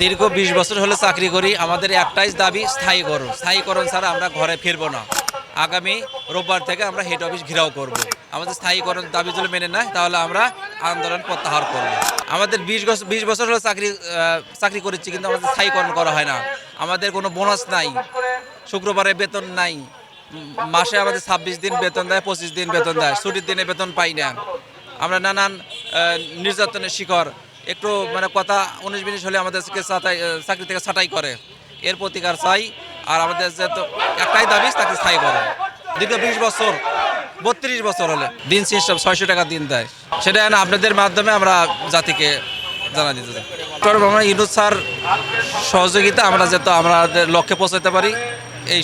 দীর্ঘ বিশ বছর হলে চাকরি করি, আমাদের একটাই দাবি, স্থায়ী স্থায়ীকরণ স্থায়ীকরণ ছাড়া আমরা ঘরে ফিরবো না। আগামী রোববার থেকে আমরা হেড অফিস ঘেরাও করব। আমাদের স্থায়ীকরণ দাবি যদি মেনে নেয়, তাহলে আমরা আন্দোলন প্রত্যাহার করব। আমাদের বিশ বছর বিশ বছর হলো চাকরি চাকরি করেছি, কিন্তু আমাদের স্থায়ীকরণ করা হয় না। আমাদের কোনো বোনাস নাই, শুক্রবারে বেতন নাই, মাসে আমাদের ছাব্বিশ দিন বেতন দেয়, পঁচিশ দিন বেতন দেয়, ছুটির দিনে বেতন পাই না। আমরা নানান নির্যাতনের শিকার একটু মানে কথা উনিশ বিনিশ হলে আমাদেরকে চাকরি থেকে ছাঁটাই করে। এর প্রতিকার চাই, আর আমাদের যে একটাই দাবি, তাকে স্থায়ী করে। দীর্ঘ বিশ বছর, বত্রিশ বছর হলে দিন সিস্টেম ছয়শো টাকা দিন দেয়। সেটা না আপনাদের মাধ্যমে আমরা জাতিকে জানা দিতে চাই। মোহাম্মদ স্যার সহযোগিতা, আমরা যাতে আমাদের লক্ষ্যে পৌঁছাতে পারি। এই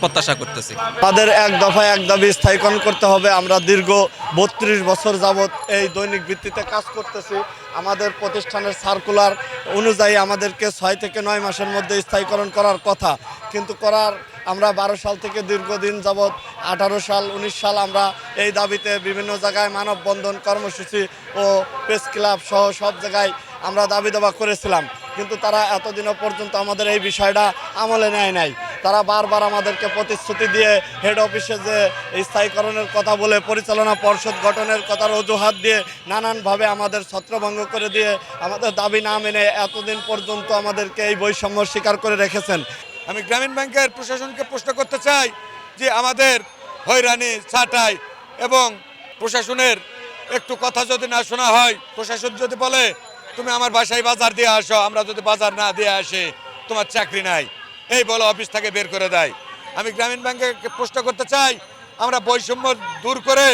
প্রত্যাশা করতেছি। তাদের এক দফায় এক দাবি স্থায়ীকরণ করতে হবে। আমরা দীর্ঘ বত্রিশ বছর যাবৎ এই দৈনিক ভিত্তিতে কাজ করতেছি। আমাদের প্রতিষ্ঠানের সার্কুলার অনুযায়ী আমাদেরকে ছয় থেকে নয় মাসের মধ্যে স্থায়ীকরণ করার কথা। কিন্তু করার আমরা বারো সাল থেকে দীর্ঘদিন যাবৎ আঠারো সাল, উনিশ সাল আমরা এই দাবিতে বিভিন্ন জায়গায় মানববন্ধন কর্মসূচি ও প্রেস ক্লাব সহ সব জায়গায় আমরা দাবি দাবা করেছিলাম। কিন্তু তারা এতদিনও পর্যন্ত আমাদের এই বিষয়টা আমলে নেয় নাই। তারা বারবার আমাদেরকে প্রতিশ্রুতি দিয়ে হেড অফিসে যে স্থায়ীকরণের কথা বলে, পরিচালনা পর্ষদ গঠনের কথার অজুহাত দিয়ে নানানভাবে আমাদের ছত্রভঙ্গ করে দিয়ে আমাদের দাবি না মেনে এতদিন পর্যন্ত আমাদেরকে এই বৈষম্য স্বীকার করে রেখেছেন। আমি গ্রামীণ ব্যাংকের প্রশাসনকে প্রশ্ন করতে চাই যে আমাদের হয়রানি, ছাটাই এবং প্রশাসনের একটু কথা যদি না শোনা হয়, প্রশাসন যদি বলে, তুমি আমার বাসায় বাজার দিয়ে আসো, আমরা যদি বাজার না দিয়ে আসে, তোমার চাকরি নাই। এই বলে, অফিস থেকে বের করে দেয়। আমি গ্রামীণ ব্যাংকে প্রশ্ন করতে চাই, আমরা বৈষম্য দূর করে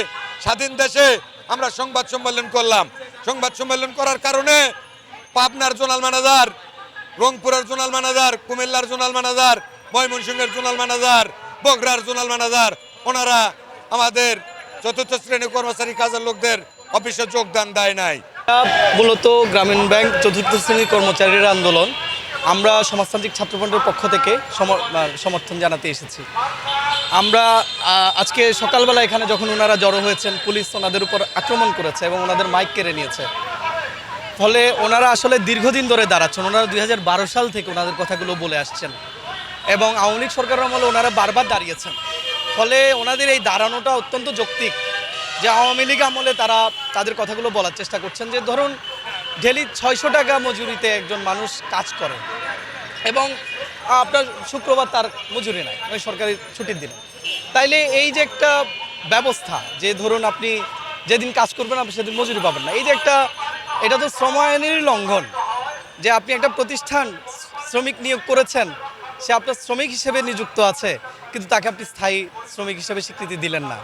স্বাধীন দেশে আমরা সংবাদ সম্মেলন করলাম। সংবাদ সম্মেলন করার কারণে পাবনার জোনাল ম্যানেজার, রংপুরের জোনাল ম্যানেজার, কুমিল্লার জোনাল ম্যানেজার, ময়মনসিংহের জোনাল ম্যানেজার বগরার জোনাল ম্যানেজার, ওনারা আমাদের চতুর্থ শ্রেণি কর্মচারী কাজের লোকদের অফিসে যোগদান দেয় নাই। মূলত গ্রামীণ ব্যাংক চতুর্থ শ্রেণির কর্মচারীর আন্দোলন। আমরা সমাজতান্ত্রিক ছাত্রফ্রন্টের পক্ষ থেকে সম- সমর্থন জানাতে এসেছি। আমরা আজকে সকালবেলা এখানে যখন ওনারা জড়ো হয়েছেন, পুলিশ ওনাদের উপর আক্রমণ করেছে এবং ওনাদের মাইক কেড়ে নিয়েছে। ফলে ওনারা আসলে দীর্ঘদিন ধরে দাঁড়াচ্ছেন। ওনারা দুই হাজার বারো সাল থেকে ওনাদের কথাগুলো বলে আসছেন। এবং আওয়ামী লীগ সরকারের আমলে ওনারা বারবার দাঁড়িয়েছেন। ফলে ওনাদের এই দাঁড়ানোটা অত্যন্ত যৌক্তিক যে আওয়ামী লীগ আমলে তারা তাদের কথাগুলো বলার চেষ্টা করছেন। যে ধরুন ডেলি ছয়শো টাকা মজুরিতে একজন মানুষ কাজ করে। এবং আপনার শুক্রবার তার মজুরি নাই মানে সরকারি ছুটির দিনে। তাইলে এই যে একটা ব্যবস্থা, যে ধরুন আপনি যেদিন কাজ করবেন, আপনি সেদিন মজুরি পাবেন না। এই যে একটা, এটা তো শ্রম আইনেরই লঙ্ঘন, যে আপনি একটা প্রতিষ্ঠান শ্রমিক নিয়োগ করেছেন, সে আপনার শ্রমিক হিসেবে নিযুক্ত আছে, কিন্তু তাকে আপনি স্থায়ী শ্রমিক হিসেবে স্বীকৃতি দিলেন না।